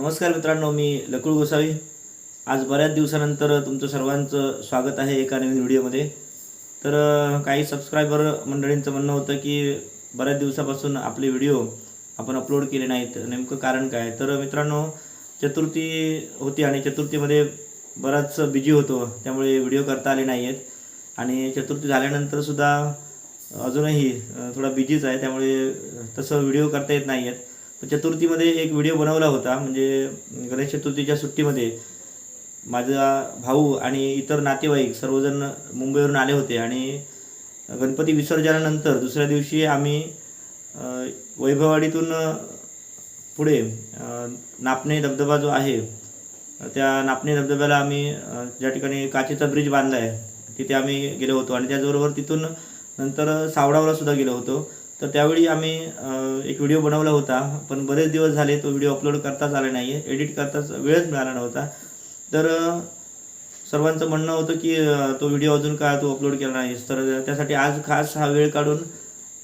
नमस्कार मित्रांनो मी लकुळ गोसावी. आज बऱ्याच दिवसानंतर तुमचं सर्वांचं स्वागत आहे एका नवीन व्हिडिओमध्ये. तर काही सबस्क्रायबर मंडळींचं म्हणणं होतं की बऱ्याच दिवसापासून आपले व्हिडिओ आपण अपलोड केले नाहीत. नेमकं कारण काय? तर मित्रांनो चतुर्थी होती आणि चतुर्थीमध्ये बराच बिजी होतो. त्यामुळे व्हिडिओ करता आले नाही आहेत आणि चतुर्थी झाल्यानंतरसुद्धा अजूनही थोडा बिजीच आहे. त्यामुळे तसं व्हिडिओ करता येत नाही आहेत चतुर्थीमध्ये एक व्हिडिओ बनवला होता म्हणजे गणेश चतुर्थीच्या सुट्टीमध्ये माझा भाऊ आणि इतर नातेवाईक सर्वजण मुंबईवरून आले होते आणि गणपती विसर्जनानंतर दुसऱ्या दिवशी आम्ही वैभववाडीतून पुढे नापणे धबधबा जो आहे त्या नापणे धबधब्याला आम्ही ज्या ठिकाणी काचेचा ब्रिज बांधला आहे तिथे आम्ही गेलो होतो आणि त्याचबरोबर तिथून नंतर सावडावला सुद्धा गेलो होतो. तर त्यावेळी आम्ही एक व्हिडिओ बनवला होता पण बरेच दिवस झाले तो व्हिडिओ अपलोड करताच आला नाही आहे एडिट करताच वेळच मिळाला नव्हता. तर सर्वांचं म्हणणं होतं की तो व्हिडिओ अजून का तू अपलोड केला नाहीस तर त्यासाठी आज खास हा वेळ काढून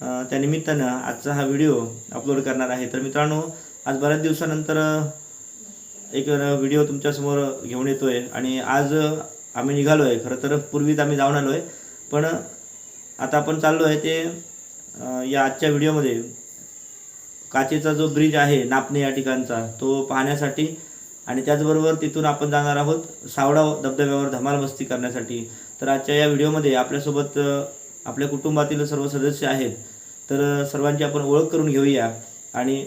त्या निमित्तानं आजचा हा व्हिडिओ अपलोड करणार आहे. तर मित्रांनो आज बऱ्याच दिवसानंतर एक व्हिडिओ तुमच्यासमोर घेऊन येतो आहे आणि आज आम्ही निघालो आहे खरं तर पूर्वीच आम्ही जाऊन आलो आहे पण आता आपण चाललो आहे ते या आजच्या व्हिडिओमध्ये काचेचा जो ब्रिज आहे नापणे या ठिकाणचा तो पाहण्यासाठी आणि त्याचबरोबर तिथून आपण जाणार आहोत सावडा धबधब्यावर धमाल मस्ती करण्यासाठी. तर आजच्या या व्हिडिओमध्ये आपल्यासोबत आपल्या कुटुंबातील सर्व सदस्य आहेत. तर सर्वांची आपण ओळख करून घेऊया आणि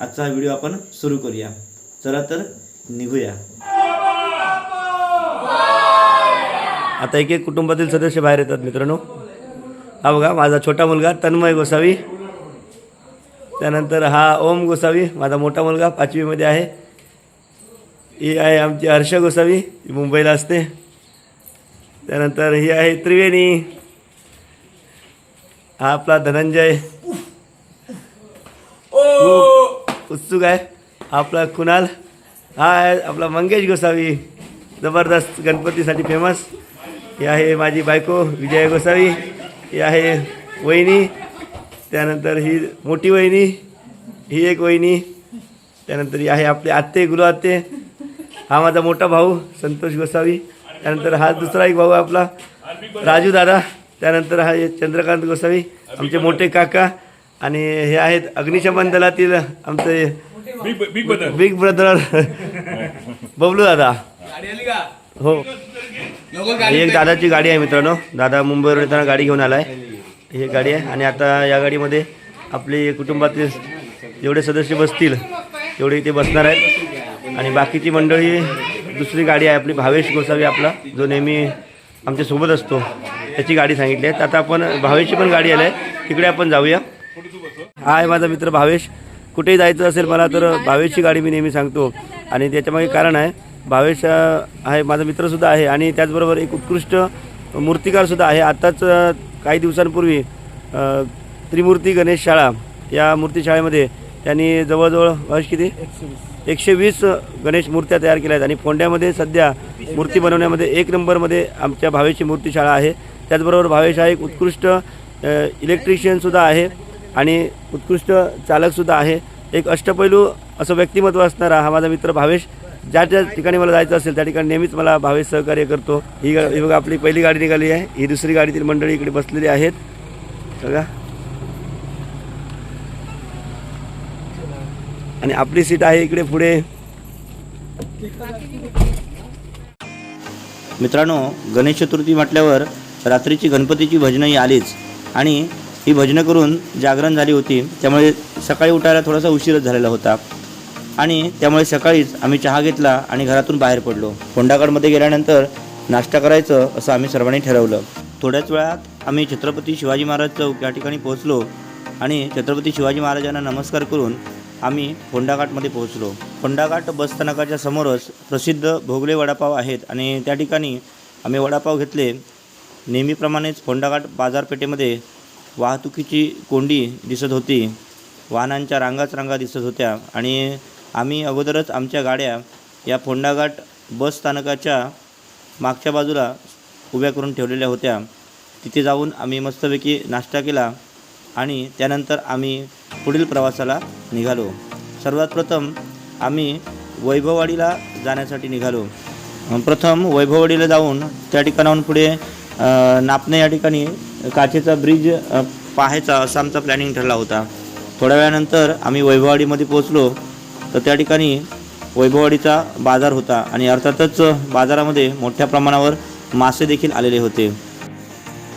आजचा व्हिडिओ आपण सुरू करूया. चला तर निघूया. आता एक एक कुटुंबातील सदस्य बाहेर येतात मित्रांनो. हा बघा माझा छोटा मुलगा तन्मय गोसावी. त्यानंतर हा ओम गोसावी माझा मोठा मुलगा पाचवीमध्ये आहे. ही आहे आमची हर्ष गोसावी ही मुंबईला असते. त्यानंतर ही आहे त्रिवेणी. हा आपला धनंजय. उत्सुक आहे. हा आपला कुणाल. हा आहे आपला मंगेश गोसावी. जबरदस्त गणपतीसाठी फेमस ही आहे माझी बायको विजय गोसावी. ही आहे वहिनी. त्यानंतर ही मोठी वहिनी ही एक वहिनी. त्यानंतर ही आहे आपले आत्ते गुरु आत्ते हा माझा मोठा भाऊ संतोष गोसावी. त्यानंतर हा दुसरा एक भाऊ आपला राजू दादा. त्यानंतर हा चंद्रकांत गोसावी आमचे मोठे काका. आणि हे आहेत अग्निशमन दलातील आमचे बिग ब्रदर बबलू दादा. हो. ही एक दादाची गाडी आहे मित्रांनो. दादा मुंबईवर येताना गाडी घेऊन आलाय. ही गाडी आहे. आणि आता या गाडीमध्ये आपले कुटुंबातील जेवढे सदस्य बसतील तेवढे इथे बसणार आहेत. आणि बाकीची मंडळी दुसरी गाडी आहे आपली भावेश गोसावी आपला जो नेहमी आमच्यासोबत असतो. त्याची गाडी सांगितली आहे. आता आपण भावेशची पण गाडी आली आहे. तिकडे आपण जाऊया. हा आहे माझा मित्र भावेश. कुठेही जायचं असेल मला तर भावेशची गाडी मी नेहमी सांगतो. आणि त्याच्यामागे कारण आहे भावेश आहे माझा मित्रसुद्धा आहे आणि त्याचबरोबर एक उत्कृष्ट मूर्तिकारसुद्धा आहे. आत्ताच काही दिवसांपूर्वी त्रिमूर्ती गणेश शाळा या मूर्तीशाळेमध्ये त्यांनी जवळजवळ भावेश किती? एकशे वीस गणेश मूर्त्या तयार केल्या आहेत आणि फोंड्यामध्ये सध्या मूर्ती बनवण्यामध्ये एक नंबरमध्ये आमच्या भावेशची मूर्तीशाळा आहे. त्याचबरोबर भावेश हा एक उत्कृष्ट इलेक्ट्रिशियनसुद्धा आहे आणि उत्कृष्ट चालकसुद्धा आहे. एक अष्टपैलू असं व्यक्तिमत्व असणारा हा माझा मित्र भावेश. ज्या ज्या ठिकाणी मला जायचं असेल त्या ठिकाणी नेहमीच मला भावेश सहकार्य करतो. ही गा ही बघा आपली पहिली गाडी निघाली आहे. ही दुसरी गाडीतील मंडळी इकडे बसलेली आहेत. बघा. आणि आपली सीट आहे इकडे पुढे. मित्रांनो गणेश चतुर्थी म्हटल्यावर रात्रीची गणपतीची भजनं ही आलीच. आणि ही भजनं करून जागरण झाली होती. त्यामुळे सकाळी उठायला थोडासा उशीरच झालेला होता. आणि त्यामुळे सकाळीच आम्ही चहा घेतला आणि घरातून बाहेर पडलो. फोंडागडमध्ये गेल्यानंतर नाश्ता करायचं असं आम्ही सर्वांनी ठरवलं. थोड्याच वेळात आम्ही छत्रपती शिवाजी महाराज चौक या ठिकाणी पोहोचलो आणि छत्रपती शिवाजी महाराजांना नमस्कार करून आम्ही फोंडाघाटमध्ये पोहोचलो. फोंडाघाट बसस्थानकाच्या समोरच प्रसिद्ध भोगले वडापाव आहेत आणि त्या ठिकाणी आम्ही वडापाव घेतले. नेहमीप्रमाणेच फोंडाघाट बाजारपेठेमध्ये वाहतुकीची कोंडी दिसत होती. वाहनांच्या रांगाच रांगा दिसत होत्या आणि आम्ही अगोदरच आमच्या गाड्या या फोंडाघाट बस स्थानकाच्या मागच्या बाजूला उभ्या करून ठेवलेल्या होत्या. तिथे जाऊन आम्ही मस्तपैकी नाश्ता केला आणि त्यानंतर आम्ही पुढील प्रवासाला निघालो. सर्वात प्रथम आम्ही वैभववाडीला जाण्यासाठी निघालो. प्रथम वैभववाडीला जाऊन त्या ठिकाणाहून पुढे नापणे या ठिकाणी काचेचा ब्रिज पाहायचा असा आमचा प्लॅनिंग ठरला होता. थोड्या वेळानंतर आम्ही वैभववाडीमध्ये पोहोचलो. तर त्या ठिकाणी वैभववाडीचा बाजार होता आणि अर्थातच बाजारामध्ये मोठ्या प्रमाणावर मासे देखील आलेले होते.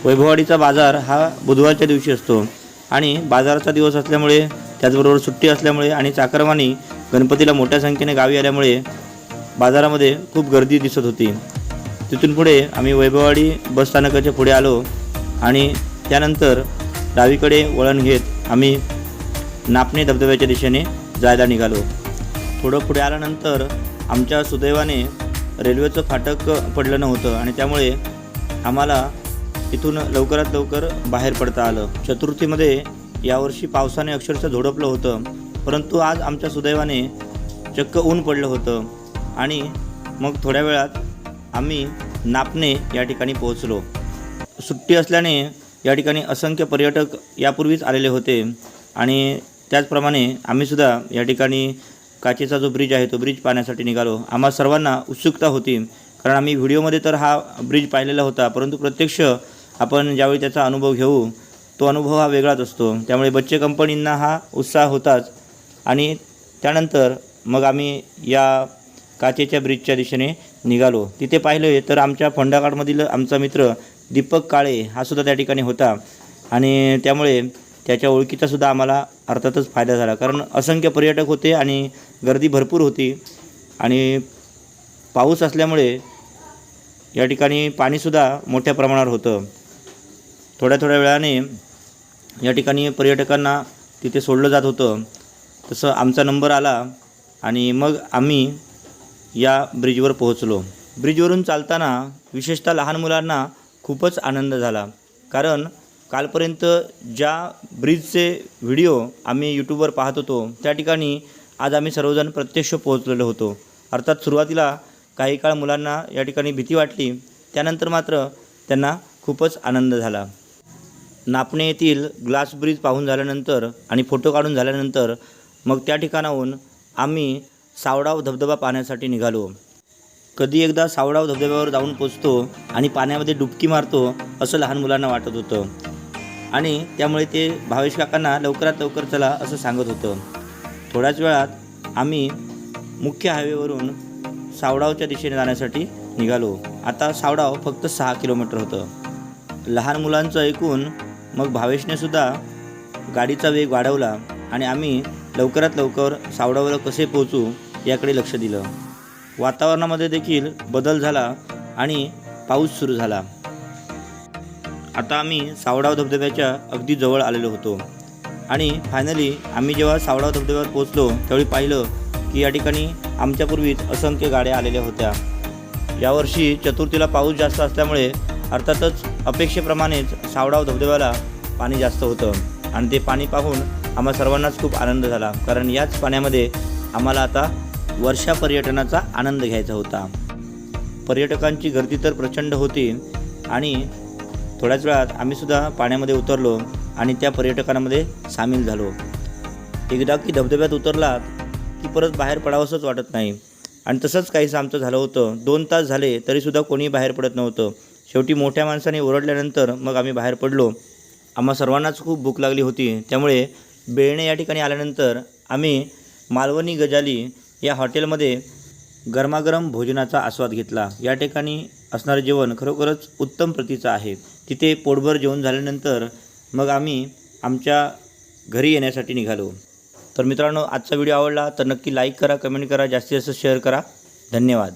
वैभववाडीचा बाजार हा बुधवारच्या दिवशी असतो आणि बाजाराचा दिवस असल्यामुळे त्याचबरोबर सुट्टी असल्यामुळे आणि चाकरमानी गणपतीला मोठ्या संख्येने गावी आल्यामुळे बाजारामध्ये खूप गर्दी दिसत होती. तिथून पुढे आम्ही वैभववाडी बसस्थानकाच्या पुढे आलो आणि त्यानंतर डावीकडे वळण घेत आम्ही नापणे धबधब्याच्या दिशेने जायला निघालो. थोडं पुढे आल्यानंतर आमच्या सुदैवाने रेल्वेचं फाटक पडलं नव्हतं आणि त्यामुळे आम्हाला इथून लवकरात लवकर बाहेर पडता आलं. चतुर्थीमध्ये यावर्षी पावसाने अक्षरशः झोडपलं होतं परंतु आज आमच्या सुदैवाने चक्क ऊन पडलं होतं आणि मग थोड्या वेळात आम्ही नापणे या ठिकाणी पोहोचलो. सुट्टी असल्याने या ठिकाणी असंख्य पर्यटक यापूर्वीच आलेले होते आणि त्याचप्रमाणे आम्हीसुद्धा या ठिकाणी काचेचा जो ब्रिज आहे तो ब्रिज पाहण्यासाठी निघालो. आम्हा सर्वांना उत्सुकता होती. कारण आम्ही व्हिडिओमध्ये तर हा ब्रिज पाहिलेला होता. परंतु प्रत्यक्ष आपण ज्यावेळी त्याचा अनुभव घेऊ तो अनुभव हा वेगळाच असतो. त्यामुळे बच्चे कंपनींना हा उत्साह होताच. आणि त्यानंतर मग आम्ही या काचेच्या ब्रिजच्या दिशेने निघालो. तिथे पाहिले तर आमच्या फोंडाकाडमधील आमचा मित्र दीपक काळे हा सुद्धा त्या ठिकाणी होता. आणि त्यामुळे त्याच्या ओळखीचा सुद्धा आम्हाला अर्थातच फायदा झाला. कारण असंख्य पर्यटक होते आणि गर्दी भरपूर होती. आणि पाऊस असल्यामुळे या ठिकाणी पाणीसुद्धा मोठ्या प्रमाणावर होतं. थोड्या थोड्या वेळाने या ठिकाणी पर्यटकांना तिथे सोडलं जात होतं. तसं आमचा नंबर आला आणि मग आम्ही या ब्रिजवर पोहोचलो. ब्रिजवरून चालताना विशेषतः लहान मुलांना खूपच आनंद झाला. कारण कालपर्यंत ज्या ब्रिजचे व्हिडिओ आम्ही यूट्यूबवर पाहत होतो त्या ठिकाणी आज आम्ही सर्वजण प्रत्यक्ष पोहोचलेलो होतो. अर्थात सुरुवातीला काही काळ मुलांना या ठिकाणी भीती वाटली त्यानंतर मात्र त्यांना खूपच आनंद झाला. नापणे येथील ग्लास ब्रिज पाहून झाल्यानंतर आणि फोटो काढून झाल्यानंतर मग त्या ठिकाणाहून आम्ही सावडाव धबधबा पाहण्यासाठी निघालो. कधी एकदा सावडाव धबधब्यावर जाऊन पोचतो आणि पाण्यामध्ये डुबकी मारतो असं लहान मुलांना वाटत होतं. आणि त्यामुळे ते भावेश काकांना लवकरात लवकर चला असं सांगत होतं. थोड्याच वेळात आम्ही मुख्य हायवेवरून सावडावच्या दिशेने जाण्यासाठी निघालो. आता सावडाव फक्त सहा किलोमीटर होतं. लहान मुलांचं ऐकून मग भावेशने सुद्धा गाडीचा वेग वाढवला आणि आम्ही लवकरात लवकर सावडावर कसे पोहोचू याकडे लक्ष दिलं. वातावरणामध्ये देखील बदल झाला आणि पाऊस सुरू झाला. आता आम्ही सावडाव धबधब्याच्या अगदी जवळ आलेलो होतो. आणि फायनली आम्ही जेव्हा सावडाव धबधब्यावर पोहोचलो त्यावेळी पाहिलं की या ठिकाणी आमच्यापूर्वीच असंख्य गाड्या आलेल्या होत्या. यावर्षी चतुर्थीला पाऊस जास्त असल्यामुळे अर्थातच अपेक्षेप्रमाणेच सावडाव धबधब्याला पाणी जास्त होतं. आणि ते पाणी पाहून आम्हा सर्वांनाच खूप आनंद झाला. कारण याच पाण्यामध्ये आम्हाला आता वर्षा पर्यटनाचा आनंद घ्यायचा होता. पर्यटकांची गर्दी तर प्रचंड होती आणि थोड्याच वेळात आम्हीसुद्धा पाण्यामध्ये उतरलो आणि त्या पर्यटकांमध्ये सामील झालो. एकदा की धबधब्यात उतरलात की परत बाहेर पडावंसंच वाटत नाही. आणि तसंच काहीसं आमचं झालं होतं. दोन तास झाले तरीसुद्धा कोणी बाहेर पडत नव्हतं. शेवटी मोठ्या माणसाने ओरडल्यानंतर मग आम्ही बाहेर पडलो. आम्हा सर्वांनाच खूप भूक लागली होती. त्यामुळे बेळणे या ठिकाणी आल्यानंतर आम्ही मालवणी गजाली या हॉटेलमध्ये गरमागरम भोजनाचा आस्वाद घेतला. या ठिकाणी असणारं जेवण खरोखरच उत्तम प्रतीचं आहे. तिथे पोटभर जेवण झाल्यानंतर मग आम्ही आमच्या घरी येण्यासाठी निघालो. तर मित्रांनो आजचा व्हिडिओ आवडला तर नक्की लाईक करा कमेंट करा जास्तीत जास्त शेअर करा. धन्यवाद.